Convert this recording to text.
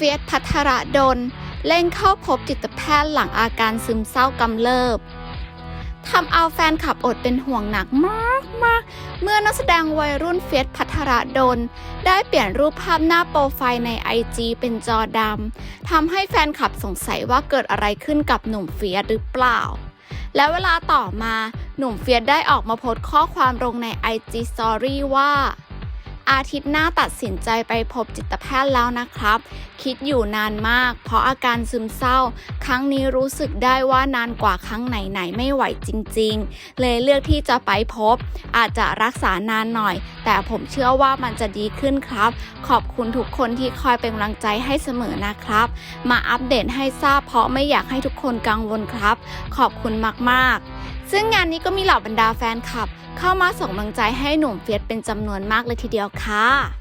ฟียสพัทรดลเร่งเข้าพบจิตแพทย์หลังอาการซึมเศร้ากำเริบทำเอาแฟนคลับอดเป็นห่วงหนักมากมากเมื่อนักแสดงวัยรุ่นเฟียสพัทรดลได้เปลี่ยนรูปภาพหน้าโปรไฟล์ใน IG เป็นจอดำทำให้แฟนคลับสงสัยว่าเกิดอะไรขึ้นกับหนุ่มเฟียสหรือเปล่า และเวลาต่อมาหนุ่มเฟียสได้ออกมาโพสต์ข้อความลงใน IG Story ว่า อาทิตย์หน้าตัดสินใจไปพบจิตแพทย์แล้วนะครับ คิดอยู่นานมาก เพราะอาการซึมเศร้า ครั้งนี้รู้สึกได้ว่านานกว่าครั้งไหนๆไม่ไหวจริง ๆ เลยเลือกที่จะไปพบ อาจจะรักษานานหน่อย แต่ผมเชื่อว่ามันจะดีขึ้นครับ ขอบคุณทุกคนที่คอยเป็นกำลังใจให้เสมอนะครับ มาอัปเดตให้ทราบเพราะไม่อยากให้ทุกคนกังวลครับ ขอบคุณมากๆ ซึ่งงานนี้ก็มีเหล่าบรรดาแฟนคลับ เข้ามาส่งกำลังใจให้หนุ่มเฟียสเป็นจำนวนมากเลยทีเดียวค่ะ